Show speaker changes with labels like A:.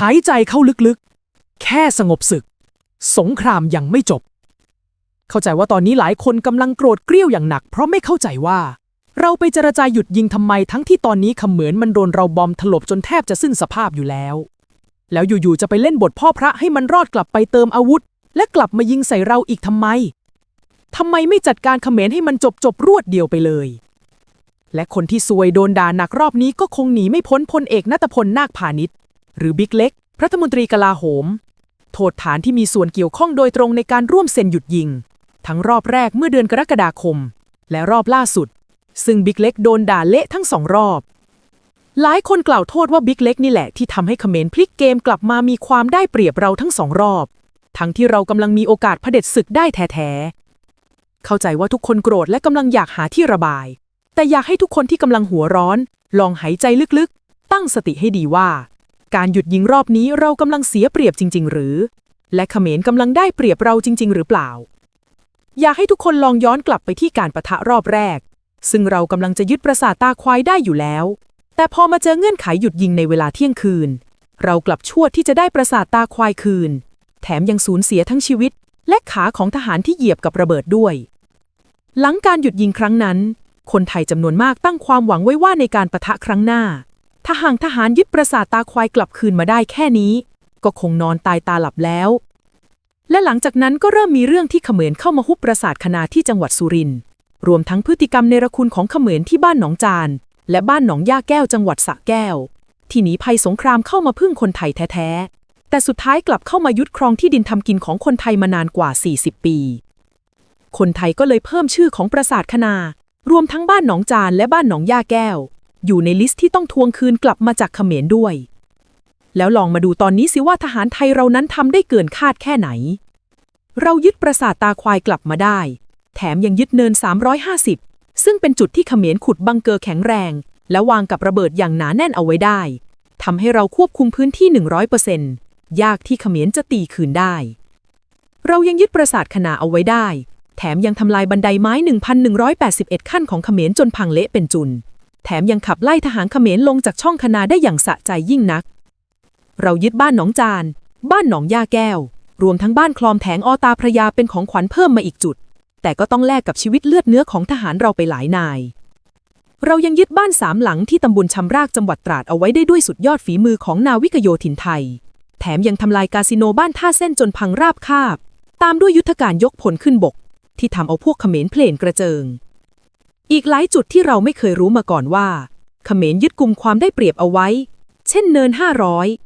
A: หายใจเข้าลึกๆ แค่สงบศึก สงครามยังไม่จบ เข้าใจว่าตอนนี้หลายคนกำลังโกรธเกรี้ยวอย่างหนัก เพราะไม่เข้าใจว่า เราไปเจรจาหยุดยิงทำไมทั้งที่ตอนนี้ขมือนมันโดนเราบอมถล่มจนแทบจะสิ้นสภาพอยู่แล้ว แล้วอยู่ๆจะไปเล่นบทพ่อพระให้มันรอดกลับไปเติมอาวุธ และกลับมายิงใส่เราอีกทำไมทำไมไม่จัดการขมรให้มันจบจบๆรวดเดียวไปเลย และคนที่ซวยโดนด่าหนักรอบนี้ก็คงหนีไม่พ้นพลเอกนัตพลนาคพาณิชย์ หรือบิ๊กเล็ก รัฐมนตรีกลาโหม โทษฐานที่มีส่วนเกี่ยวข้องโดยตรงในการร่วมเซ็นหยุดยิง ทั้งรอบแรกเมื่อเดือนกรกฎาคม และรอบล่าสุด ซึ่งบิ๊กเล็กโดนด่าเละทั้งสองรอบ หลายคนกล่าวโทษว่าบิ๊กเล็กนี่แหละที่ทำให้เขมรพลิกเกมกลับมามีความได้เปรียบเราทั้งสองรอบ ทั้งที่เรากำลังมีโอกาสเผด็จศึกได้แท้ๆเข้าใจว่าทุกคนโกรธและกำลังอยากหาที่ระบาย แต่อยากให้ทุกคนที่กำลังหัวร้อน ลองหายใจลึกๆ ตั้งสติให้ดีว่า การหยุดยิงรอบนี้เรากำลังเสียเปรียบจริง ๆ หรือ และเขมรกำลังได้เปรียบเราจริง ๆ หรือเปล่า อยากให้ทุกคนลองย้อนกลับไปที่การประทะรอบแรก ซึ่งเรากำลังจะยึดปราสาทตาควายได้อยู่แล้ว แต่พอมาเจอเงื่อนไขหยุดยิงในเวลาเที่ยงคืน เรากลับชั่วที่จะได้ปราสาทตาควายคืน แถมยังสูญเสียทั้งชีวิต และขาของทหารที่เหยียบกับระเบิดด้วย หลังการหยุดยิงครั้งนั้น คนไทยจำนวนมากตั้งความหวังไว้ว่าในการประทะครั้งหน้า ถ้าหากทหารยึดปราสาทตาควายกลับคืนมาได้แค่นี้ ก็คงนอนตายตาหลับแล้ว และหลังจากนั้นก็เริ่มมีเรื่องที่เขมรเข้ามาฮุบปราสาทคณาที่จังหวัดสุรินทร์รวมทั้งพฤติกรรมเนรคุณของเขมรที่บ้านหนองจาน และบ้านหนองย่าแก้วจังหวัดสระแก้ว ที่หนีภัยสงครามเข้ามาพึ่งคนไทยแท้ๆ แต่สุดท้ายกลับเข้ามายึดครองที่ดินทำกินของคนไทยมานานกว่า 40 ปี คนไทยก็เลยเพิ่มชื่อของปราสาทคณารวมทั้งบ้านหนองจานและบ้านหนองย่าแก้ว อยู่ในลิสต์ที่ต้องทวงคืนกลับมาจากเขมรด้วย แล้วลองมาดูตอนนี้สิว่าทหารไทยเรานั้นทำได้เกินคาดแค่ไหน เรายึดปราสาทตาควายกลับมาได้ แถมยังยึดเนิน 350 ซึ่งเป็นจุดที่เขมรขุดบังเกอร์แข็งแรง และวางกับระเบิดอย่างหนาแน่นเอาไว้ได้ทำให้เราควบคุมพื้นที่ 100%ยากที่เขมรจะตีคืนได้ เรายังยึดปราสาทคณาเอาไว้ได้ แถมยังทำลายบันไดไม้ 1,181 ขั้นของเขมรจนพังเละเป็นจุน แถมยังขับไล่ทหารเขมรลงจากช่องคณาได้อย่างสะใจยิ่งนัก เรายึดบ้านหนองจาน บ้านหนองยาแก้ว รวมทั้งบ้านคลอมแถงอตาพระยาเป็นของขวัญเพิ่มมาอีกจุด แต่ก็ต้องแลกกับชีวิตเลือดเนื้อของทหารเราไปหลายนาย เรายังยึดบ้านสามหลังที่ตำบลชำรากจังหวัดตราดเอาไว้ได้ด้วยสุดยอดฝีมือของนาวิกโยธินไทย แถมยังทำลายคาสิโนบ้านท่าเส้นจนพังราบคาบ ตามด้วยยุทธการยกพลขึ้นบก ที่ทำเอาพวกเขมรเพลนกระเจิง อีกหลายจุดที่เราไม่เคยรู้มาก่อนว่าเขมรยึดกลุ่มความได้เปรียบเอาไว้ เช่นเนิน 500